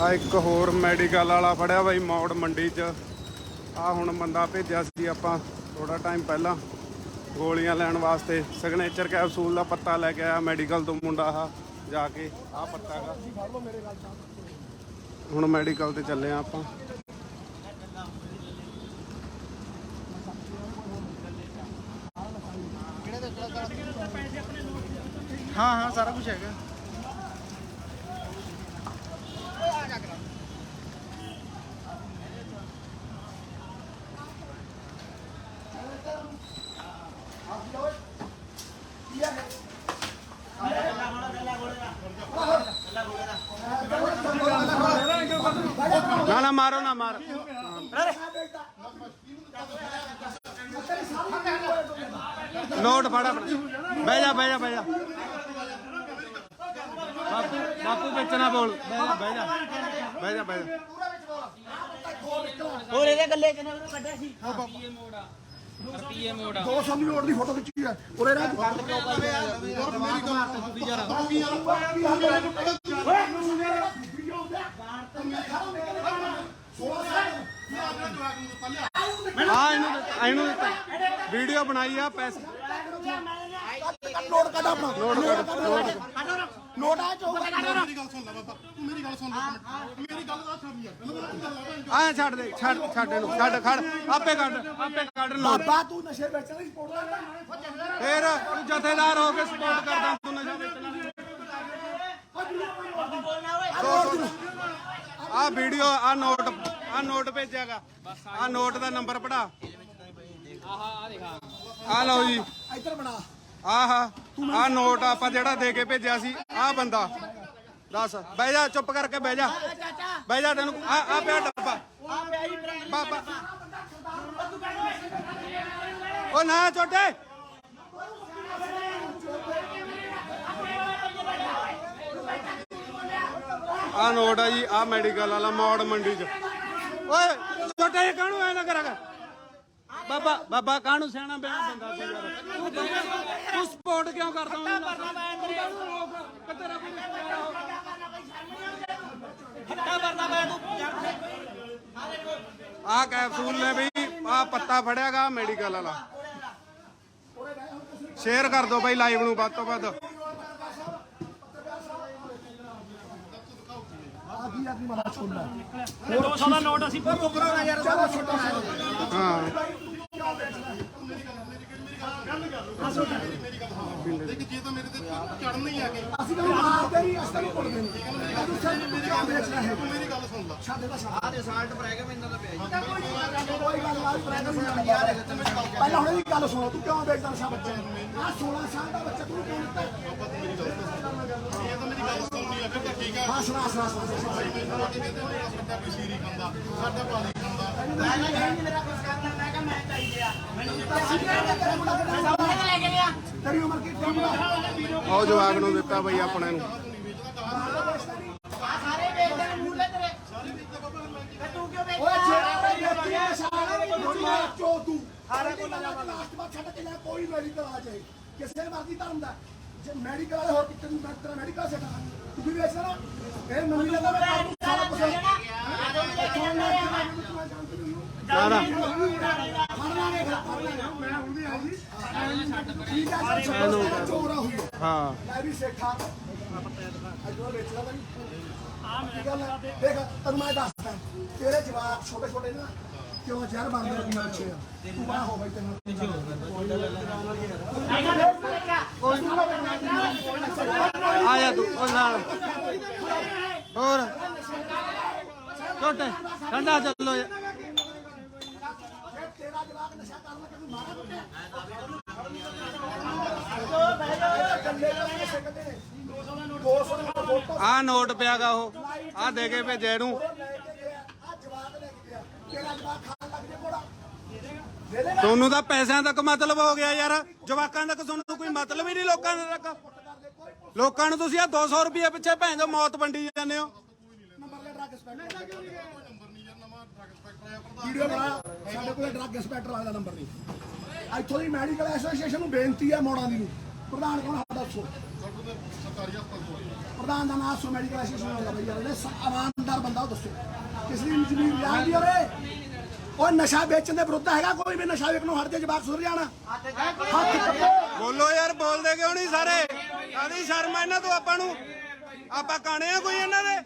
ਆ ਇੱਕ ਹੋਰ ਮੈਡੀਕਲ ਵਾਲਾ ਫੜਿਆ ਬਾਈ ਮੌੜ ਮੰਡੀ 'ਚ। ਆ ਹੁਣ ਬੰਦਾ ਭੇਜਿਆ ਸੀ ਆਪਾਂ ਥੋੜਾ ਟਾਈਮ ਪਹਿਲਾਂ। ਗੋਲੀਆਂ ਲੈਣ ਵਾਸਤੇ ਸਿਗਨੇਚਰ ਕੈਪਸੂਲ ਦਾ ਪੱਤਾ ਲੈ ਕੇ ਆਇਆ ਮੈਡੀਕਲ ਤੋਂ ਮੁੰਡਾ ਆ ਜਾ ਕੇ ਆ ਪੱਤਾ ਹੈਗਾ। ਹੁਣ ਮੈਡੀਕਲ ਤੇ ਚੱਲੇ ਆ ਆਪਾਂ। ਹਾਂ ਹਾਂ, ਸਾਰਾ ਕੁਝ ਹੈਗਾ ਨਾ ਨਾ ਮਾਰੋ ਨਾ ਮਾਰ ਨੋਟ ਫੜ ਆਪਣਾ ਬਹਿ ਜਾ ਬਹਿ ਜਾ ਬਹਿ ਜਾ ਬਾਪੂ ਬਾਪੂ ਵਿੱਚ ਨਾ ਬੋਲ ਬਹਿ ਜਾ ਜਾ ਹੋਰ ਇਹਦੇ ਗੱਲੇ ਕਿਨੇ ਉਹਨੂੰ ਕੱਢਿਆ ਸੀ? ਦੋ ਸੌ ਨੋਟ ਦੀ ਫੋਟੋ ਖਿੱਚੀ ਹੈ ਉਰੇ ਰਹਿ। ਆ? ਇਹਨੂੰ ਦਿੱਤਾ- ਇਹਨੂੰ ਦਿੱਤਾ। ਵੀਡੀਓ ਬਣਾਈ ਆ ਪੈਸੇ। ਨੋਟ ਕੱਢ ਆਪਣਾ। ਨੋਟ ਨੋਟ ਆ ਚੋ ਮੇਰੀ ਗੱਲ ਸੁਣ ਲੈ ਬਾਬਾ ਤੂੰ ਮੇਰੀ ਗੱਲ ਸੁਣ ਲੈ ਇੱਕ ਮਿੰਟ। ਮੇਰੀ ਗੱਲ ਦਾ ਛੱਡ ਯਾਰ ਮੈਨੂੰ ਮੇਰੀ ਗੱਲ ਦਾ ਆ ਛੱਡ ਦੇ ਛੱਡ ਛੱਡ ਇਹਨੂੰ ਛੱਡ ਖੜ। ਆਪੇ ਕੱਢ ਆਪੇ ਕੱਢ ਨੋਟ ਬਾਬਾ ਤੂੰ ਨਸ਼ੇ ਵੇਚਣ ਦੀ ਸਪੋਰਟ ਕਰਦਾ ਫੇਰ ਤੂੰ ਜਥੇਦਾਰ ਹੋ ਕੇ ਸਪੋਰਟ ਕਰਦਾ ਤੂੰ ਨਸ਼ਾ ਵੇਚਣਾ ਆ ਵੀਡੀਓ ਆ ਨੋਟ ਆ ਨੋਟ ਭੇਜਿਆਗਾ। ਆ ਨੋਟ ਦਾ ਨੰਬਰ ਪੜਾ। ਆ ਲਓ ਜੀ। ਇੱਧਰ ਬਣਾ। ਆਹ ਆ ਨੋਟ ਆਪਾਂ ਜਿਹੜਾ ਦੇ ਕੇ ਭੇਜਿਆ ਸੀ ਆ ਬੰਦਾ। ਦੱਸ, ਬਹਿ ਜਾ, ਚੁੱਪ ਕਰਕੇ ਬਹਿ ਜਾ। ਬਹਿ ਜਾ ਤੈਨੂੰ, ਆ ਆ ਪਿਆ ਡੱਬਾ। ਬਾਬਾ ਉਹ ਨਾ, ਛੋਟੇ। ਆ ਨੋਟ ਆ ਜੀ ਆ ਮੈਡੀਕਲ ਵਾਲਾ ਮੋੜ ਮੰਡੀ ਚ। ਓਏ, ਛੋਟੇ ਕਾਹਨੂੰ ਐ ਨਾ ਕਰਾਂਗਾ ਬਾਬਾ ਬਾਬਾ ਕਾਹਨੂੰ ਸਿਆਣਾ ਬੰਦਾ ਸੀ ਯਾਰ? ਤੂੰ ਤੂੰ ਤੂੰ ਸਪੋਰਟ ਕਿਉਂ ਕਰਦਾ ਉਹਨੂੰ? ਕਿੱਧਰ ਆ। ਕੈਪਸੂਲ ਨੇ ਵੀ ਆ ਪੱਤਾ ਫੜਿਆਗਾ ਮੈਡੀਕਲ ਵਾਲਾ। ਸ਼ੇਅਰ ਕਰ ਦਿਓ ਬਾਈ ਲਾਈਵ ਨੂੰ ਵੱਧ ਤੋਂ ਵੱਧ। ਆਦੀ ਆਦੀ ਮਾਰਾ ਛੋੜਨਾ 200 ਦਾ ਨੋਟ ਅਸੀਂ ਚਲੋ ਛੋਟਾ ਹਾਂ। ਦੇਖ ਜੇ ਤਾਂ ਮੇਰੇ ਤੇ ਚੜਨ ਨਹੀਂ ਆ ਕੇ ਅਸੀਂ ਤਾਂ ਮਾਰਦੇ ਨਹੀਂ ਅਸੀਂ ਤਾਂ ਨਹੀਂ ਕੁੱਟਦੇ ਨਹੀਂ ਤੂੰ ਸਾਨੂੰ ਤੂੰ ਕਿਉਂ ਵੇਚਣਾ ਹੈ ਮੇਰੀ ਗੱਲ ਸੁਣ ਲੈ ਛੱਡ ਦਾ ਛੱਡ ਆਦੇ ਸਾਲਟ ਬਰੈਗ ਮੈਂ ਇਹਨਾਂ ਦਾ ਪਿਆ ਕੋਈ ਗੱਲ ਨਹੀਂ ਬਰੈਗ ਸੁਣ ਯਾਰ ਪਹਿਲਾਂ ਹੁਣ ਇਹ ਗੱਲ ਸੁਣੋ ਤੂੰ ਕਿਉਂ ਵੇਚਦਾ ਨਸ਼ਾ ਬੱਚੇ ਆ 16 ਸਾਲ ਦਾ ਬੱਚਾ ਤੂੰ ਕਿਉਂ ਦਿੱਤਾ ਇਹ ਤਾਂ ਮੇਰੀ ਗੱਲ ਸੁਣਨੀ ਆ ਫਿਰ ਤਾਂ ਠੀਕ ਆ ਹਾਂ ਸੁਣਾ ਸੁਣਾ ਸੁਣਾ ਰੋਟੀ ਦੇ ਦੇ ਮੇਰਾ ਸਾਡਾ ਕੋਈ ਸੀਰੀ ਖਾਂਦਾ ਸਾਡਾ ਪਾਣੀ ਖਾਂਦਾ ਮੈਂ ਨਹੀਂ ਮੇਰਾ ਕੁਝ ਕਰਨਾ ਮੈਂ ਕਿਹਾ ਮੈਂ ਚਾਹੀਦੇ ਆ ਲੈ ਕੇ ਲਿਆ ਤੇਰੀ ਉਮਰ ਕੀ ਕੰਮ ਉਹ ਜਵਾਬ ਨੂੰ ਦਿੱਤਾ ਬਈ ਆਪਣੇ ਨੂੰ। ਆ ਸਾਰੇ ਵੇਚਦੇ ਨੇ ਮੂਲੇ ਤੇਰੇ ਤੇ ਤੂੰ ਕਿਉਂ ਵੇਚਦਾ ਓਏ ਜਿਹੜਾ ਵੇਚੀ ਨਸ਼ਾ ਨਾ ਚੋ ਤੂੰ ਹਾਰੇ ਕੋਲ ਲਾਸਟ ਵਾਰ ਛੱਡ ਕੇ ਲੈ ਕੋਈ ਮੈਡੀਕਲ ਆ ਜਾਏ। ਕਿਸੇ ਮਰਜ਼ੀ ਧਰਮ ਦਾ। ਜੇ ਮੈਡੀਕਲ ਵਾਲੇ ਹੋਰ ਕਿਤੇ ਨੂੰ ਤੇਰਾ ਮੈਡੀਕਲ ਸੈਟ ਤੂੰ ਵੀ ਵੇਚਣਾ ਇਹ ਮੰਨੀ ਲੈਂਦਾ ਮੈਂ ਸਾਰਾ ਕੁਝ ਹਾਂ ਮੈਂ ਵੀ ਸੇਖਾ ਅਜੋ ਵੇਚਣਾ ਬਈ ਆ ਮੇਰਾ ਦੇਖ ਤੈਨੂੰ ਮੈਂ ਦੱਸਦਾ ਤੇਰੇ ਜਵਾਬ ਛੋਟੇ ਛੋਟੇ ਨਾ ਕਿਉਂ ਜ਼ਹਿਰ ਬਣਦੇ ਨੇ ਪੀਣਾ ਅੱਛੇ ਤੂੰ ਬਾਹ ਹੋ ਬਈ ਤੈਨੂੰ ਆ ਜਾ ਤੂੰ, ਉਹ ਨਾਲ। ਹੋਰ। ਛੋਟੇ ਠੰਡਾ ਚੱਲੋ। ਯਾਰ। ਤੇਰਾ ਜਵਾਬ ਨਸ਼ਾ ਕਰਨ ਲੱਗੇ ਤੂੰ ਮਾਰਾ ਕੁੱਟਿਆ ਆ ਨੋਟ ਪਿਆਗਾ ਉਹ। ਆ ਦੇ ਕੇ ਭੇਜੇ ਨੂੰ ਤੁਹਾਨੂੰ ਤਾਂ ਪੈਸਿਆਂ ਤੱਕ ਮਤਲਬ ਹੋ ਗਿਆ ਯਾਰ। ਜਵਾਕਾਂ ਤੱਕ ਤੁਹਾਨੂੰ ਕੋਈ ਮਤਲਬ ਹੀ ਨਹੀਂ ਲੋਕਾਂ ਦਾ ਤੱਕ। ਲੋਕਾਂ ਨੂੰ ਤੁਸੀਂ ਆ 200 ਰੁਪਏ ਪਿੱਛੇ ਭੈਣ ਜੋ ਮੌਤ ਵੰਡੀ ਜਾਂਦੇ ਹੋ। ਡਰੱਗ ਇੰਸਪੈਕਟਰ ਨੰਬਰ ਨਹੀਂ ਯਾਰ ਨਵਾਂ ਡਰੱਗ ਇੰਸਪੈਕਟਰ ਆਇਆ ਪ੍ਰਧਾਨ ਵੀਡੀਓ ਬਣਾ। ਸਾਡੇ ਕੋਲ ਡਰੱਗ ਇੰਸਪੈਕਟਰ ਵਾਲਾ ਨੰਬਰ ਨਹੀਂ। ਇੱਥੋਂ ਦੀ ਮੈਡੀਕਲ ਐਸੋਸੀਏਸ਼ਨ ਨੂੰ ਬੇਨਤੀ ਹੈ ਮੋੜਾਂ ਦੀ ਨੂੰ। ਪ੍ਰਧਾਨ ਕੌਣ ਸਾਡਾ ਦੱਸੋ ਸਰਕਾਰੀ ਹਸਪਤਾਲ ਤੋਂ ਪ੍ਰਧਾਨ ਦਾ ਨਾਮ ਸੋ ਮੈਡੀਕਲ ਐਸੋਸੀਏਸ਼ਨ ਹੋਗਾ ਬਈ ਯਾਰ ਇਹ ਇਮਾਨਦਾਰ ਬੰਦਾ ਦੱਸੋ। ਕਿਸ ਦੀ ਜ਼ਮੀਨ ਜਾਂਦੀ ਓਰੇ ਉਹ ਨਸ਼ਾ ਵੇਚਣ ਦੇ ਵਿਰੁੱਧ ਹੈਗਾ ਕੋਈ ਵੀ ਨਸ਼ਾ ਵੇਚਣੋਂ ਹਟ ਜਾ ਜਵਾਕ ਸੁਧਰ ਜਾਣਾ। ਬੋਲੋ ਯਾਰ ਬੋਲਦੇ ਕਿਉਂ ਨਹੀਂ ਸਾਰੇ? ਕਾਦੀ ਸ਼ਰਮ ਇਹਨਾਂ ਤੋਂ ਆਪਾਂ ਨੂੰ। ਆਪਾਂ ਕਾਣੇ ਆ ਕੋਈ ਇਹਨਾਂ ਦੇ?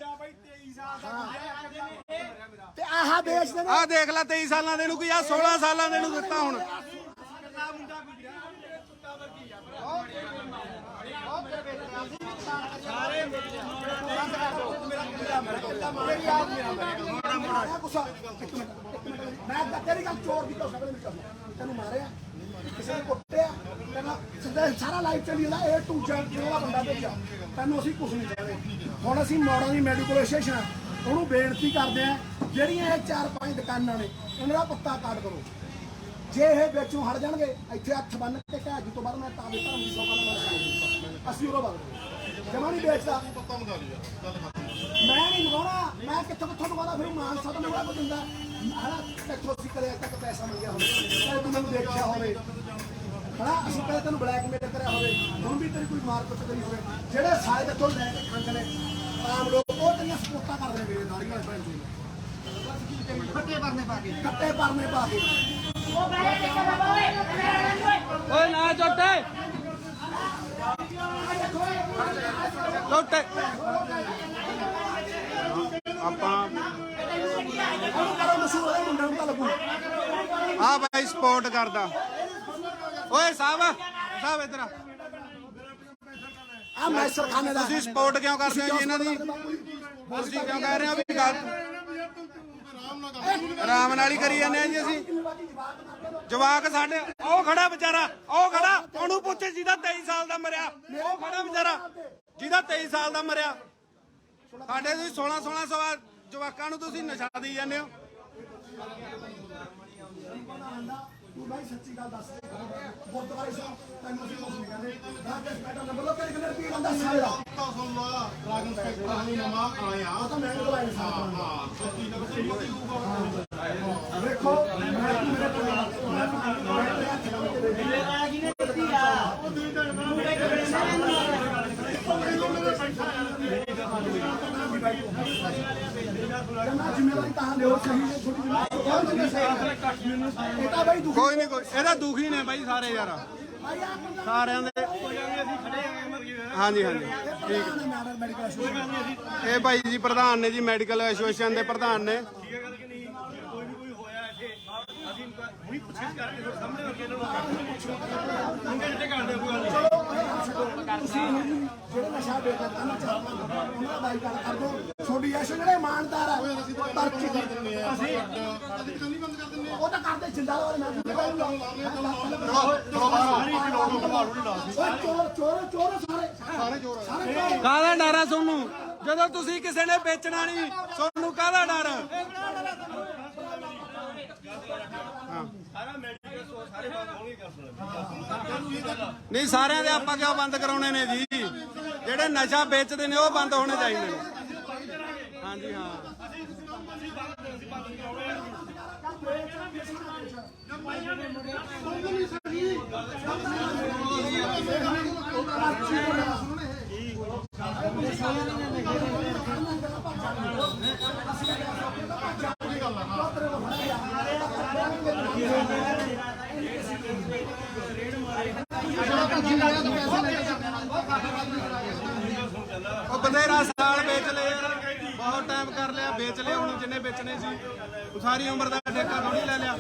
ਤੇ ਆਹ ਵੇਚਦੇ ਨੇ ਆਹ ਦੇਖ ਲੈ 23 ਸਾਲਾਂ ਦੇ ਨੂੰ ਕੋਈ ਆ 16 ਸਾਲਾਂ ਦੇ ਨੂੰ ਦਿੱਤਾ ਹੁਣ। ਮੈਂ ਤੇਰੀ ਗੱਲ ਚੋਰ ਦੀ ਕਹੋ ਸਕਦੇ ਤੈਨੂੰ ਮਾਰਿਆ। ਕਿਸੇ ਨੇ ਤੈਨੂੰ ਸਿੱਧਾ ਸਾਰਾ ਲਾਈਵ ਚੱਲੀ ਜਾਂਦਾ A to Z ਜਿਹੜਾ ਬੰਦਾ ਭੇਜਿਆ। ਤੈਨੂੰ ਅਸੀਂ ਕੁਝ ਨਹੀਂ ਕਹਿੰਦੇ ਹੁਣ ਅਸੀਂ ਮੋੜਾਂ ਦੀ ਮੈਡੀਕਲ ਐਸੋਸੀਏਸ਼ਨ ਉਹਨੂੰ ਬੇਨਤੀ ਕਰਦੇ ਆ ਜਿਹੜੀਆਂ ਇਹ ਚਾਰ ਪੰਜ ਦੁਕਾਨਾਂ ਨੇ ਇਹਨਾਂ ਦਾ ਪੱਤਾ ਕਾਟ ਕਰੋ। ਜੇ ਇਹ ਵਿੱਚੋਂ ਹਟ ਜਾਣਗੇ ਇੱਥੇ ਹੱਥ ਬੰਨ ਕੇ ਕਹਿ ਅੱਜ ਤੋਂ ਬਾਅਦ ਮੈਂ ਤਾਂ ਵੀ ਧਰਮ ਦੀ ਸੋਭਾ ਨਾਲ ਮਰ ਅਸੀਂ ਉਹਦਾ ਬਦਲ ਜਮਾ ਨਹੀਂ ਵੇਚਦਾ। ਪੱਕਾ ਮੰਗਾ ਲਿਆ ਗੱਲ ਖਤਮ ਮੈਂ ਨਹੀਂ ਲਗਾਉਣਾ ਮੈਂ ਕਿੱਥੋਂ ਕਿੱਥੋਂ ਲਗਾਉਣਾ ਫਿਰ ਮਾਨ ਸਾਹਿਬ ਨੂੰ ਕੋਈ ਦਿੰਦਾ? ਹਨਾ ਕਿੱਥੋਂ ਅਸੀਂ ਅੱਜ ਤੱਕ ਪੈਸਾ ਮੰਗਿਆ ਹੋਵੇ ਤੂੰ ਮੈਨੂੰ ਦੇਖਿਆ ਹੋਵੇ। ਹਨਾ ਅਸੀਂ ਕਦੇ ਤੈਨੂੰ ਬਲੈਕਮੇਲ ਕਰਿਆ ਹੋਵੇ ਹੁਣ ਵੀ ਤੇਰੀ ਕੋਈ ਮਾਰਕਟ ਕਰੀ ਹੋਵੇ ਜਿਹੜੇ ਸਾਰੇ ਕਿੱਥੋਂ ਲੈ ਕੇ ਖੰਡ ਨੇ ਆਮ ਲੋਕ ਉਹ ਤੇਰੀਆਂ ਸਪੋਰਟਾਂ ਕਰਦੇ ਨੇ ਮੇਰੇ ਦਾੜੀਆਂ ਵਾਲੇ ਭੈਣ ਜੀ ਫੱਟੇ ਪਰਨੇ ਪਾ ਕੇ। ਕੱਟੇ ਪਰਨੇ ਪਾ ਕੇ। ਓਏ ਨਾ ਚੋਟੇ। ਚੋਟੇ ਆਪਾਂ ਉਹਨੂੰ ਕਰੋ ਮਸ਼ਹੂਰ ਇਹ ਮੁੰਡੇ ਨੂੰ ਤਾਂ ਲੱਗੂ। ਆ ਬਾਈ ਸਪੋਰਟ ਕਰਦਾ। ਓਏ ਸਾਹਿਬ ਸਾਹਿਬ ਇਧਰ ਆ। ਆ ਮੈਂ ਸਰਖਾਨੇ ਦਾ। ਤੁਸੀਂ ਸਪੋਰਟ ਕਿਉਂ ਕਰਦੇ ਹੋ ਜੀ ਇਹਨਾਂ ਦੀ? ਤੁਸੀਂ ਕਿਉਂ ਕਹਿ ਰਹੇ ਹੋ ਵੀ ਗੱਲ ਆਰਾਮ ਨਾਲ ਹੀ ਕਰੀ ਜਾਂਦੇ ਆ ਜੀ ਅਸੀਂ। ਜਵਾਕ ਸਾਡੇ ਉਹ ਖੜਾ ਵਿਚਾਰਾ ਉਹ ਖੜਾ ਉਹਨੂੰ ਪੁੱਛ ਜਿਹਦਾ 23 ਸਾਲ ਦਾ ਮਰਿਆ। ਉਹ ਖੜਾ ਵਿਚਾਰਾ ਜਿਹਦਾ 23 ਸਾਲ ਦਾ ਮਰਿਆ। ਸਾਡੇ ਤੁਸੀਂ 16 16 ਸਵਾ ਜਵਾਕਾਂ ਨੂੰ ਤੁਸੀਂ ਨਸ਼ਾ ਦੇਈ ਜਾਂਦੇ ਹੋ। ਤੂੰ ਬਾਈ ਸੱਚੀ ਗੱਲ ਦੱਸ ਗੁਰਦੁਆਰੇ ਸਾਹਿਬ ਤੈਨੂੰ ਅਸੀਂ ਕੁਝ ਨਹੀਂ ਕਹਿੰਦੇ। ਰਾਜੇਸ਼ ਮੈਡਮ ਨੰਬਰ ਲੋ ਕਿਹੜੇ ਕਿਹੜੇ ਪੀੜ ਆਂਦਾ ਸਾਰੇ ਦਾ। ਤਾਂ ਸੁਣ ਲਾ ਡਰੈਗਨ ਸਪੈਕਟਰ ਨੂੰ ਨਵਾਂ ਆਇਆ। ਉਹ ਤਾਂ ਮੈਂ ਨਹੀਂ ਬੁਲਾਇਆ ਸਾਰਾ ਹਾਂ ਸੋਤੀ ਨਾ ਬਸੇ ਮਤੀ ਦੂਗਾ ਦੇਖੋ ਮੈਂ ਤੂੰ ਮੇਰੇ ਕੋਲ ਮੈਂ ਤੇਰੇ ਹੱਥ ਨਾਲ ਕੇ ਦੇ ਜਮਾ ਜ਼ਿੰਮੇਵਾਰੀ ਤਾਂ ਲਿਓ ਸਹੀ ਹੈ ਛੋਟੀ ਜ਼ਿੰਮੇਵਾਰੀ ਇਹ ਤਾਂ ਬਾਈ ਦੁਖੀ ਕੋਈ ਨਹੀਂ, ਕੋਈ ਇਹਦਾ ਦੁਖੀ ਨੇ ਬਾਈ ਸਾਰੇ ਯਾਰ। ਸਾਰਿਆਂ ਦੇ ਹਾਂਜੀ ਹਾਂਜੀ। ਠੀਕ ਇਹ ਭਾਈ ਜੀ ਪ੍ਰਧਾਨ ਨੇ ਜੀ, ਮੈਡੀਕਲ ਐਸੋਸੀਏਸ਼ਨ ਦੇ ਪ੍ਰਧਾਨ ਨੇ। ਤੁਸੀਂ ਜਿਹੜੇ ਨਸ਼ਾ ਵੇਚਦੇ ਤਾਂ ਚਾਰ ਉਹਨਾਂ ਦਾ ਬਾਈ ਕਰ ਦੋ ਛੋਟੀ ਐਸੋ ਜਿਹੜੇ ਇਮਾਨਦਾਰ ਆ ਪਰਚੀ ਕਰ ਦਿੰਦੇ ਆ ਅਸੀਂ ਕੰਨੀ ਬੰਦ ਕਰ ਦਿੰਦੇ ਉਹ ਤਾਂ ਕਰਦੇ ਜਿੰਦਾ ਵਾਲੇ ਮੈਂ ਚੋਰ ਚੋਰ ਚੋਰ ਸਾਰੇ ਸਾਰੇ ਚੋਰ ਕਾਹਦਾ ਡਰ ਆ ਤੁਹਾਨੂੰ ਜਦੋਂ ਤੁਸੀਂ ਕਿਸੇ ਨੇ ਵੇਚਣਾ ਨਹੀਂ ਤੁਹਾਨੂੰ ਕਾਹਦਾ ਡਰ ਨਹੀਂ, ਸਾਰਿਆਂ ਦੇ ਆਪਾਂ ਕਿਉਂ ਬੰਦ ਕਰਾਉਣੇ ਨੇ ਜੀ? ਜਿਹੜੇ ਨਸ਼ਾ ਵੇਚਦੇ ਨੇ, ਉਹ ਬੰਦ ਹੋਣੇ ਚਾਹੀਦੇ ਨੇ। ਹਾਂਜੀ, ਹਾਂ। ਉਹ ਬਥੇਰਾ ਸਾਲ ਵੇਚ ਲਏ ਯਾਰ ਬਹੁਤ ਟਾਈਮ ਕਰ ਲਿਆ ਵੇਚ ਲਿਆ ਹੁਣ ਜਿੰਨੇ ਵੇਚਣੇ ਸੀ ਉਹ ਸਾਰੀ ਉਮਰ ਦਾ ਠੇਕਾ ਥੋੜੀ ਲੈ ਲਿਆ।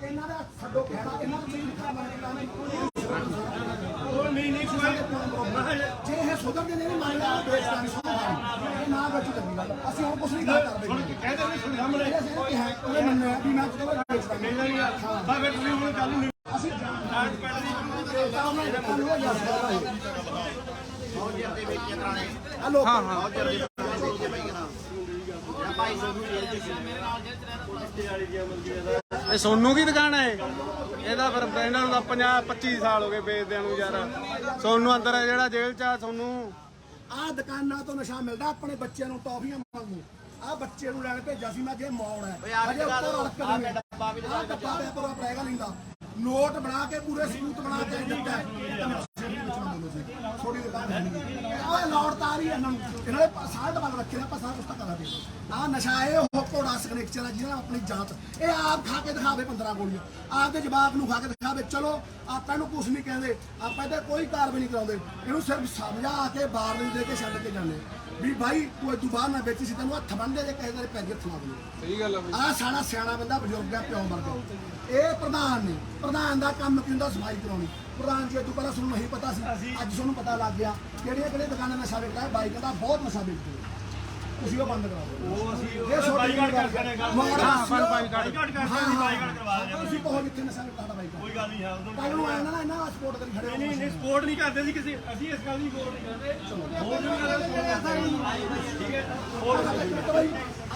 ਇਹਨਾਂ ਦਾ ਛੱਡੋ ਕਹਿਣਾ ਇਹਨਾਂ ਨੂੰ ਨਹੀਂ ਖਾਣਾ ਜੇ ਇਹ ਸੁਧਰਦੇ ਨਹੀਂ ਮੰਨ ਲਿਆ ਵੇਚਦਾ ਨਹੀਂ ਸੁਧਰਦਾ ਇਹ ਨਾ ਵੇਚੂ ਚੰਗੀ ਗੱਲ ਅਸੀਂ ਹੁਣ ਕੁਝ ਨਹੀਂ ਕਰ ਕਰਦੇ। ਕਹਿੰਦੇ ਨੇ ਸੁਣ ਸਾਹਮਣੇ। ਉਹਨੇ ਮੰਨਿਆ ਵੀ ਮੈਂ ਕਿਹੜਾ ਵੇਚਦਾ ਨਹੀਂ ਹਾਂ ਬਾ ਫਿਰ ਤੁਸੀਂ ਹੁਣ ਗੱਲ ਨਹੀਂ ਅਸੀਂ ਜਾਣ ਪੈਣ ਤਾਂ ਉਹਨਾਂ ਨੇ ਕੰਮ ਹੋ। ਜਾਂਦਾ ਹਾਂ ਹਾਂ। ਇਹ ਸੋਨੂ ਕੀ ਦੁਕਾਨ ਹੈ ਇਹ? ਇਹਦਾ ਫਿਰ ਇਹਨਾਂ ਨੂੰ ਤਾਂ 50 25 ਸਾਲ ਹੋ ਗਏ ਵੇਚਦਿਆਂ ਨੂੰ ਯਾਰ। ਸੋਨੂ ਅੰਦਰ ਹੈ ਜਿਹੜਾ ਜੇਲ੍ਹ ਚ ਆ ਸੋਨੂ। ਆਹ ਦੁਕਾਨਾਂ ਤੋਂ ਨਸ਼ਾ ਮਿਲਦਾ ਆਪਣੇ ਬੱਚਿਆਂ ਨੂੰ ਟੌਫੀਆਂ ਮੰਗੂ। ਆਹ ਬੱਚੇ ਨੂੰ ਲੈਣ ਭੇਜਿਆ ਸੀ ਮੈਂ ਜੇ ਮੌੜ ਹੈ। ਅਜੇ ਉੱਪਰ ਅੜਕ ਦੇ ਡੱਬਾ ਵੀ ਡੱਬਾ ਪੇਪਰ ਆਪਰੇਗਾ ਲੈਂਦਾ। ਨੋਟ ਬਣਾ ਕੇ ਪੂਰੇ ਸਬੂਤ ਬਣਾ ਕੇ ਦਿੱਤਾ। ਹੈ। ਵਿੱਚ ਨਾ ਬੋਲੋ ਸੀ ਛੋਟੀ ਦੁਕਾਨ ਹੈ ਨਹੀਂ ਓਏ ਲੋੜ ਤਾਂ ਆ ਰਹੀ ਹੈ ਇਹਨਾਂ ਨੂੰ। ਇਹਨਾਂ ਦੇ ਸਾਲਟ ਬੰਦ ਰੱਖੇ ਨੇ ਆਪਾਂ ਸਾਰਾ ਕੁਝ ਤਾਂ ਕਰਾਂਗੇ ਆ ਨਸ਼ਾ ਇਹ ਉਹ ਕੋੜਾ ਸਿਗਨੇਚਰ ਹੈ ਜਿਹਨਾਂ ਆਪਣੀ ਜਾਂਚ ਇਹ ਆਪ ਖਾ ਕੇ ਦਿਖਾਵੇ 15 ਗੋਲੀਆਂ। ਆਪਦੇ ਜਵਾਬ ਨੂੰ ਖਾ ਕੇ ਦਿਖਾਵੇ ਚਲੋ ਆਪਾਂ ਇਹਨੂੰ ਕੁਝ ਨਹੀਂ ਕਹਿੰਦੇ। ਆਪਾਂ ਇਹਦੇ ਕੋਈ ਕਾਰਵਾਈ ਨਹੀਂ ਕਰਾਉਂਦੇ। ਇਹਨੂੰ ਸਿਰਫ ਸਮਝਾ ਕੇ ਬਾਹਰ ਨਹੀਂ ਦੇ ਕੇ ਛੱਡ ਕੇ ਜਾਂਦੇ। ਵੀ ਭਾਈ ਤੂੰ ਇਹ ਬਾਹਰ ਨਾ ਵੇਚੀ ਸੀ ਤੈਨੂੰ ਹੱਥ ਬੰਨਦੇ ਜੇ ਕਿਸੇ ਦੇ ਪੈਰ ਹੱਥ ਲਾ ਦੇ ਸਹੀ ਗੱਲ ਆ ਬਈ। ਆ ਸਾਡਾ ਸਿਆਣਾ ਬੰਦਾ ਬਜ਼ੁਰਗ ਹੈ ਪਿਓ ਵਰਗਾ। ਇਹ ਪ੍ਰਧਾਨ ਨੇ। ਪ੍ਰਧਾਨ ਦਾ ਕੰਮ ਕੀ ਹੁੰਦਾ? ਸਫ਼ਾਈ ਕਰਾਉਣੀ। ਪ੍ਰਧਾਨ ਜੀ ਤੋਂ ਪਹਿਲਾਂ ਤੁਹਾਨੂੰ ਨਹੀਂ ਪਤਾ ਸੀ ਅੱਜ ਤੁਹਾਨੂੰ ਪਤਾ ਲੱਗ ਗਿਆ। ਕਿਹੜੀਆਂ ਕਿਹੜੀਆਂ ਦੁਕਾਨਾਂ ਨਸ਼ਾ ਵੇਚਦਾ ਹੈ ਬਾਈ ਕਹਿੰਦਾ ਬਹੁਤ ਨਸ਼ਾ ਵੇਚਦੇ ਨੇ। ਤੁਸੀਂ ਉਹ ਬੰਦ ਕਰਾ ਦਿਓ। ਉਹ ਅਸੀਂ ਇਹ ਬਾਈਕਾਟ ਕਰ ਦੇਣਗੇ ਹਾਂ ਬਾਈਕਾਟ ਬਾਈਕਾਟ ਕਰਵਾ ਦਿੰਦੇ ਤੁਸੀਂ ਕਹੋ ਜਿੱਥੇ ਨਸ਼ਾ ਤੁਹਾਡਾ ਬਾਈਕਾਟ। ਕੋਈ ਗੱਲ ਨਹੀਂ ਹੈ ਕੱਲ ਨੂੰ ਆਇਆ ਨਾ ਇਹਨਾਂ ਦਾ ਸਪੋਰਟ ਕਰੀ ਖੜੇ ਨਹੀਂ ਨਹੀਂ ਸਪੋਰਟ ਨਹੀਂ ਕਰਦੇ ਸੀ ਕਿਸੇ ਅਸੀਂ ਇਸ ਗੱਲ ਦੀ ਸਪੋਰਟ ਨਹੀਂ ਕਰਦੇ।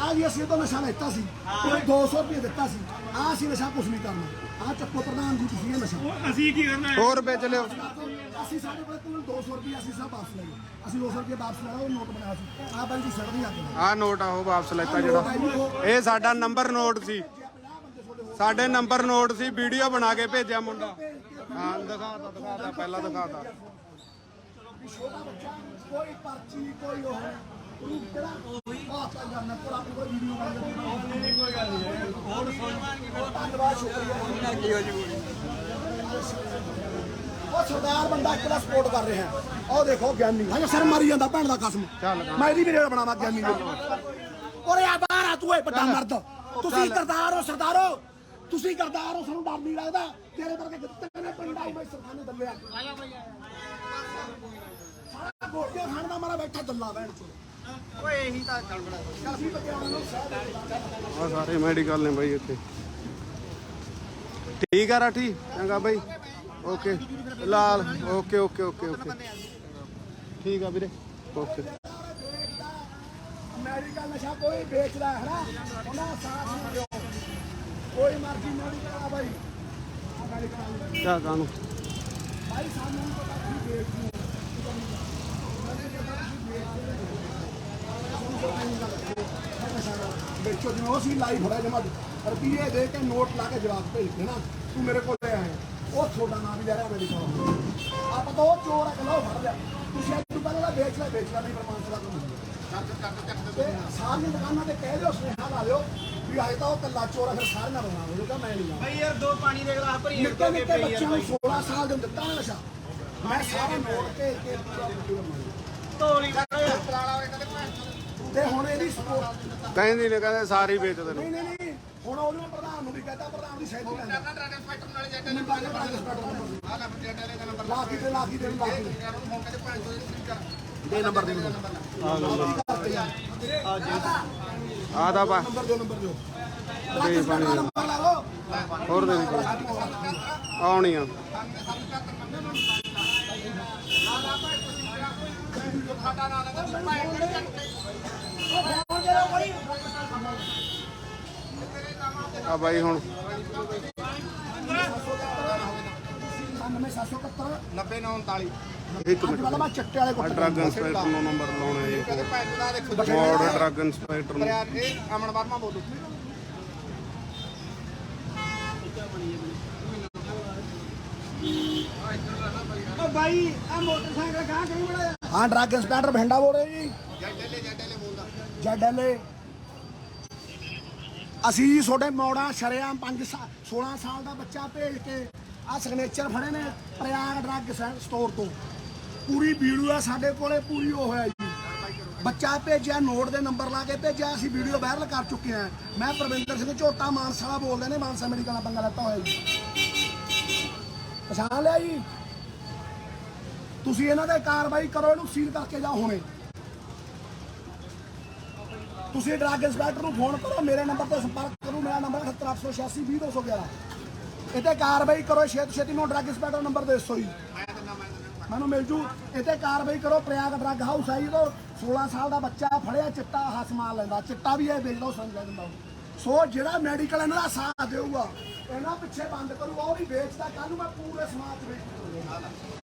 ਆ ਜੀ ਅਸੀਂ ਤਾਂ ਨਸ਼ਾ ਲੈਤਾ ਸੀ ਕੋਈ 200 ਰੁਪਏ ਦਿੱਤਾ ਸੀ ਆ ਅਸੀਂ ਨਸ਼ਾ ਕੁਝ ਨਹੀਂ ਕਰਨਾ ਆ ਚੱਕੋ ਪ੍ਰਧਾਨ ਜੀ ਤੁਸੀਂ ਇਹ ਨਸ਼ਾ ਉਹ ਅਸੀਂ ਕੀ ਕਰਨਾ ਹੈ ਹੋਰ ਵੇਚ ਲਿਓ ਅਸੀਂ ਸਾਡੇ ਕੋਲ ਕੋਲ 200 ਰੁਪਏ ਅਸੀਂ ਸਭ ਵਾਪਸ ਲੈ ਗਏ ਅਸੀਂ 200 ਰੁਪਏ ਵਾਪਸ ਲੈਣਾ ਉਹ ਨੋਟ ਬਣਾਇਆ ਸੀ ਆ ਬਾਈ ਜੀ ਸੜਦੀ ਆ ਕੇ ਆ ਨੋਟ ਆ ਉਹ ਵਾਪਸ ਲੈਤਾ ਜਿਹੜਾ ਇਹ ਸਾਡਾ ਨੰਬਰ ਨੋਟ ਸੀ ਸਾਡੇ ਨੰਬਰ ਨੋਟ ਸੀ ਵੀਡੀਓ ਬਣਾ ਕੇ ਭੇਜਿਆ ਮੁੰਡਾ ਹਾਂ ਦਿਖਾਤਾ ਦਿਖਾਤਾ ਪਹਿਲਾਂ ਦਿਖਾਤਾ ਛੋਟਾ ਬੱਚਾ ਕੋਈ ਪਰਚੀ ਕੋਈ ਉਹ ਉਹ ਕਿਹੜਾ ਉਹ ਤਾਂ ਜਾਨਣਾ ਪਰ ਆਪਣੀ ਕੋਈ ਵੀਡੀਓ ਬਣਾ ਕੇ ਨਹੀਂ ਕੋਈ ਗੱਲ ਨਹੀਂ ਹੋਰ ਧੰਨਵਾਦ ਸ਼ੁਕਰੀਆ ਕੀ ਹੋ ਜੂਗੀ ਉਹ ਸਰਦਾਰ ਬੰਦਾ ਇੱਕ ਦਾ ਸਪੋਰਟ ਕਰ ਰਿਹਾ। ਹੈ ਉਹ ਦੇਖੋ ਗਿਆਨੀ। ਹਾਂ ਸਰ ਮਾਰੀ ਜਾਂਦਾ ਭੈਣ ਦਾ ਕਸਮ ਮੈਂ ਇਹਦੀ ਵੀਡੀਓ ਬਣਾਵਾ ਗਿਆਨੀ ਦੀ ਓਰੇ ਆ ਬਾਹਰ ਆ ਤੂੰ ਏ ਵੱਡਾ ਮਰਦ। ਤੁਸੀਂ ਕਰਦਾਰ ਹੋ ਸਰਦਾਰੋ ਤੁਸੀਂ ਕਰਦਾਰ ਹੋ ਸਾਨੂੰ ਡਰ ਨਹੀਂ ਲੱਗਦਾ। ਤੇਰੇ ਵਰਗੇ ਕਿੰਨੇ ਪਿੰਡ ਆਈ ਮੈਂ ਸਰਖਾਨੇ ਦੱਲਿਆ ਆਇਆ ਬਈ ਸਾਰਾ ਗੋਟੀਆਂ ਖਾਣ ਦਾ ਮਾਰਾ ਬੈਠਾ ਦੱਲਾ ਬੈਣ ਚ। ਆ ਸਾਰੇ ਮੈਡੀਕਲ ਨੇ ਬਾਈ ਇੱਥੇ। ਠੀਕ ਆ ਰਾਠੀ? ਚੰਗਾ ਬਾਈ। Okay Lal. Okay okay okay okay ਠੀਕ ਆ ਵੀਰੇ। ਓਕੇ ਮੈਡੀਕਲ ਨਸ਼ਾ ਕੋਈ ਵੇਚਦਾ ਹੈ ਨਾ ਉਹਨਾਂ ਸਾਥ ਨੂੰ ਦਿਓ। ਕੋਈ ਮਰਜ਼ੀ ਮੈਡੀਕਲ ਆ ਬਾਈ। ਆ ਕਾਨੂੰ? ਭਾਈ ਸਾਨੂੰ ਪਤਾ ਨਹੀਂ 100 ਜਿਵੇਂ ਉਹ ਸੀ ਲਾਈਵ ਹੋਇਆ ਜਮਾ ਰੁਪਈਏ ਦੇ ਕੇ ਨੋਟ ਲਾ ਕੇ ਜਵਾਬ ਭੇਜ ਦੇਣਾ ਤੂੰ ਮੇਰੇ ਕੋਲ ਆਇਆ। ਉਹ ਤੁਹਾਡਾ ਨਾਮ ਵੀ ਲੈ ਰਿਹਾ ਮੇਰੇ ਕੋਲ। ਆਪਾਂ ਤਾਂ ਉਹ ਚੋਰ ਆ ਲਓ ਫੜ ਲਿਆ। ਤੁਸੀਂ ਅੱਜ ਤੋਂ ਪਹਿਲਾਂ ਵੇਚ ਲੈ ਵੇਚ ਲੈ ਨਹੀਂ ਪਰਮਾਨ ਸਰਾ ਤੁਹਾਨੂੰ ਸਾਰੀਆਂ ਦੁਕਾਨਾਂ ਤੇ ਕਹਿ ਦਿਓ ਸੁਨੇਹਾ ਲਾ ਲਿਓ ਵੀ ਅੱਜ ਤਾਂ ਉਹ ਕੱਲਾ ਚੋਰ ਆ ਫਿਰ ਸਾਰੇ ਨਾਲ ਬਣਾ ਲਓ ਮੈਂ ਨਹੀਂ ਬਈ ਯਾਰ ਦੋ ਪਾਣੀ ਦੇ ਗਲਾਸ ਭਰੀ ਨਿੱਕੇ ਨਿੱਕੇ ਬੱਚਿਆਂ ਨੂੰ 16 ਸਾਲ ਦੇ ਦਿੱਤਾ ਨਸ਼ਾ। ਮੈਂ ਸਾਰੇ ਨੋਟ ਤੇ ਕੇ ਪੂਰਾ ਤੋਲੀ ਖੜਾ ਯਾਰ ਪੁਰਾਣਾ ਵੇ ਤੇ ਹੁਣ ਇਹਦੀ ਸਪੋਰਟ ਕਹਿੰਦੀ ਨੇ ਕਹਿੰਦੇ ਸਾਰੇ ਹੀ ਵੇਚਦੇ ਨੇ ਨਹੀਂ ਨਹੀਂ ਨਹੀਂ। ਹੁਣ ਉਹਨੂੰ ਪ੍ਰਧਾਨ ਨੂੰ ਵੀ ਕਹਤਾ ਪ੍ਰਧਾਨ ਦੀ ਸਹਿਮਤੀ ਲੈਂਦਾ। ਡਰੈਗਨ ਫਾਈਟਰ ਨਾਲ ਜੱਟ ਪ੍ਰਧਾਨ ਦੇ ਸਪੋਰਟ ਨੰਬਰ ਆ ਲੈ ਜੱਟ ਵਾਲੇ ਦਾ ਨੰਬਰ ਲਾਖੀ ਤੇ ਲਾਖੀ ਤੇ ਲਾਖੀ ਦੇ। ਉਹ ਮੌਕੇ ਤੇ ਭੈਣ ਚੋਦ ਦੀ ਕਰ ਦੇ। ਨੰਬਰ ਦੇ ਨੰਬਰ ਆ ਦਾ ਪਾ। ਨੰਬਰ ਦਿਓ ਨੰਬਰ ਦਿਓ। ਦੇ ਪਾਣੀ। ਦੇ। ਦੇ ਦੇ ਆ ਬਾਈ ਹੁਣ। 9771 9039 ਇੱਕ ਮਿੰਟ। ਵਾਲਾ ਮੈਂ ਚੱਟੇ ਵਾਲੇ ਆ ਕੋਲ ਡਰੱਗ ਇੰਸਪੈਕਟਰ ਨੂੰ ਨੰਬਰ ਲਾਉਣਾ ਹੈ ਕਹਿੰਦੇ ਭੈਣ ਆ ਦੇਖੋ ਮੋੜ ਡਰੱਗ ਇੰਸਪੈਕਟਰ ਨੂੰ। ਯਾਰ ਇਹ ਅਮਨ ਵਰਮਾ ਬੋਲੂ। ਉਹ ਭਾਈ ਆ ਮੋਟਰਸਾਈਕਲ ਕਹਾਂ ਕਿਉਂ ਬਣਾਇਆ? ਹਾਂ, ਡਰੱਗ ਇੰਸਪੈਕਟਰ ਬਠਿੰਡਾ ਬੋਲ ਰਹੇ ਜੀ। ਜੱਟ ਵਾਲੇ ਜੱਟ ਬੋਲਦਾ ਜੱਡਲੇ ਅਸੀਂ ਜੀ ਤੁਹਾਡੇ ਮੌੜਾ ਸ਼ਰਿਆਮ 5 16 ਸਾਲ ਦਾ ਬੱਚਾ ਭੇਜ ਕੇ ਆ ਸਿਗਨੇਚਰ ਫੜੇ ਨੇ ਪ੍ਰਯਾਗ ਡਰੱਗ ਸਟੋਰ ਤੋਂ। ਪੂਰੀ ਵੀਡੀਓ ਆ ਸਾਡੇ ਕੋਲੇ, ਪੂਰੀ ਉਹ ਹੋਇਆ ਜੀ। ਬੱਚਾ ਭੇਜਿਆ, ਨੋਟ ਦੇ ਨੰਬਰ ਲਾ ਕੇ ਭੇਜਿਆ, ਅਸੀਂ ਵੀਡੀਓ ਵਾਇਰਲ ਕਰ ਚੁੱਕੇ ਹਾਂ ਮੈਂ ਪ੍ਰਵਿੰਦਰ ਸਿੰਘ ਝੋਟਾ, ਮਾਨਸਾ ਵਾਲਾ ਬੋਲਦੇ ਨੇ, ਮਾਨਸਾ ਮੇਰੀ ਨਾਲ ਪੰਗਾ ਲੈਤਾ ਹੋਇਆ ਜੀ। ਪਛਾਣ ਲਿਆ ਜੀ? ਤੁਸੀਂ ਇਹਨਾਂ ਦੇ ਕਾਰਵਾਈ ਕਰੋ, ਇਹਨੂੰ ਸੀਲ ਕਰਕੇ ਜਾਓ ਹੁਣੇ। ਤੁਸੀਂ ਡਰੱਗ ਇੰਸਪੈਕਟਰ ਨੂੰ ਫੋਨ ਕਰੋ, ਮੇਰੇ ਨੰਬਰ ਤੇ ਸੰਪਰਕ ਕਰੋ, ਮੇਰਾ ਨੰਬਰ 7886 20211 ਕਾਰਵਾਈ ਕਰੋ ਛੇਤੀ ਛੇਤੀ ਨੂੰ ਡਰੱਗ ਇੰਸਪੈਕਟਰ ਨੰਬਰ ਦੇ ਦਿਓ ਜੀ। ਮੈਨੂੰ ਮਿਲ ਜੂ। ਇੱਥੇ ਕਾਰਵਾਈ ਕਰੋ ਪ੍ਰਯਾਗ ਡਰੱਗ ਹਾਊਸ ਆਈ ਜਦੋਂ 16 ਸਾਲ ਦਾ ਬੱਚਾ ਫੜਿਆ, ਚਿੱਟਾ ਆਹ ਸਮਾਨ ਲੈਂਦਾ। ਚਿੱਟਾ ਵੀ ਇਹ ਵੇਚਦਾ ਉਹ ਸਮਝ ਦਿੰਦਾ ਸੋ ਜਿਹੜਾ ਮੈਡੀਕਲ ਇਹਨਾਂ ਦਾ ਸਾਥ ਦੇਊਗਾ, ਇਹਨਾਂ ਪਿੱਛੇ ਬੰਦ ਕਰੂਗਾ, ਉਹ ਵੀ ਵੇਚਦਾ। ਕੱਲ ਨੂੰ ਮੈਂ ਪੂਰੇ ਸਮਾਜ 'ਚ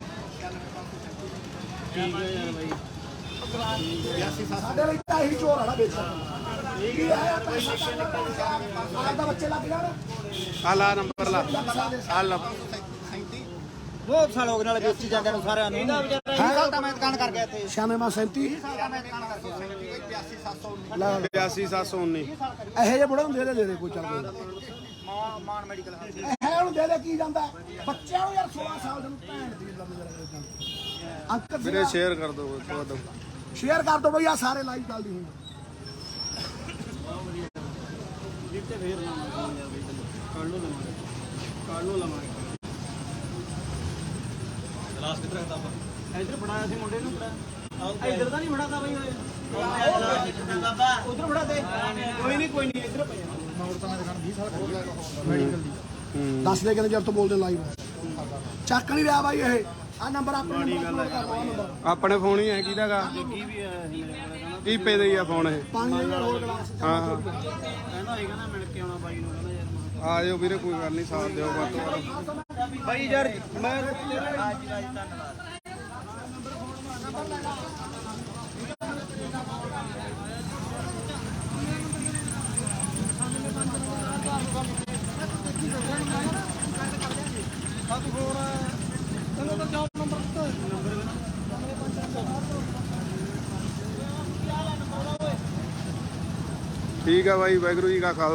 ਸਾਡੇ ਲਈ ਤਾਂ ਇਹੀ ਚੋਰ ਆਣਾ ਵੇਚਦਾ ਕੀ ਹੈ ਪੈਸਾ ਆਪਦਾ ਬੱਚੇ ਲੱਗ ਜਾਣ ਆ ਲਾ ਨੰਬਰ ਲਾ ਆ ਲਾ 37 ਬਹੁਤ ਸਾਲ ਹੋ ਗਏ ਨਾਲ ਵੇਚੀ ਜਾਂਦੇ ਨੂੰ ਸਾਰਿਆਂ ਨੂੰ। ਇਹਦਾ ਵਿਚਾਰਾ ਇਹ ਤਾਂ ਮੈਂ ਦੁਕਾਨ ਕਰ ਗਿਆ ਇੱਥੇ। 96 ਮਾ 37 ਸਾਲ ਤਾਂ ਮੈਂ ਦੁਕਾਨ ਕਰ ਗਿਆ 8719 ਲੈ। 82719 ਇਹੋ ਜਿਹੇ ਬੜੇ ਹੁੰਦੇ ਇਹਦੇ ਦੇ ਦੇ ਕੋਈ ਚੱਲ ਕੋਈ ਮਾਨ ਮਾਨ ਮੈਡੀਕਲ ਹਾਲ ਇਹ ਹੁਣ ਦੇ ਦੇ ਕੀ ਜਾਂਦਾ? ਬੱਚਿਆਂ ਨੂੰ ਯਾਰ 16 ਸਾਲ ਦੇ ਨੂੰ ਭੈਣ ਦੀ ਲੰਮੀ ਜਰਾ ਅੰਕਲ ਵੀਰੇ ਸ਼ੇਅਰ ਕਰ ਦੋ ਤੁਹਾਡਾ ਸ਼ੇਅਰ ਕਰ ਦੋ ਬਈ ਆ ਸਾਰੇ ਲਾਈਵ ਚੱਲਦੀ ਹੁਣ। ਇੱਧਰ ਫੜਾਇਆ ਸੀ ਮੁੰਡੇ ਨੂੰ ਫੜਾ ਇੱਧਰ ਤਾਂ ਨਹੀਂ ਫੜਾਦਾ ਬਈ ਉਧਰ ਫੜਾ ਦੇ ਕੋਈ ਨਹੀਂ ਕੋਈ ਨਹੀਂ ਇੱਧਰ ਪਿਆ ਦੱਸ ਦੇ ਕਿੰਨੇ ਚਿਰ ਤੋਂ ਬੋਲਦੇ ਲਾਈਵ ਚੱਕ ਨਹੀਂ ਰਿਹਾ ਬਾਈ ਇਹ। ਆ ਨੰਬਰ ਆਪਣੇ ਨੰਬਰ ਕਰ ਲਓ ਨੰਬਰ ਆਪਣੇ ਫੋਨ ਹੀ ਹੈ ਕਿਹਦਾਗਾ ਕੀਪੇ ਦਾ ਹੀ ਆ ਫੋਨ ਇਹ। ਪਾਣੀ ਨਾਲ ਹੋਰ ਗਲਾਸ ਹਾਂ ਹਾਂ। ਕਹਿੰਦਾ ਹੋਏਗਾ ਨਾ ਮਿਲ ਕੇ ਆਉਣਾ ਬਾਈ ਨੂੰ ਕਹਿੰਦਾ ਯਾਰ ਮੈਂ ਆ ਜਾਓ ਵੀਰੇ ਕੋਈ ਗੱਲ ਨਹੀਂ ਸਾਥ ਦਿਓ ਵੱਧ ਤੋਂ ਵੱਧ ਬਾਈ ਯਾਰ ਮੈਂ ਅੱਜ ਰਾਜ ਧੰਨਵਾਦ ਠੀਕ ਆ ਬਾਈ ਵਾਹਿਗੁਰੂ ਜੀ ਕਾ ਖਾਲਸਾ।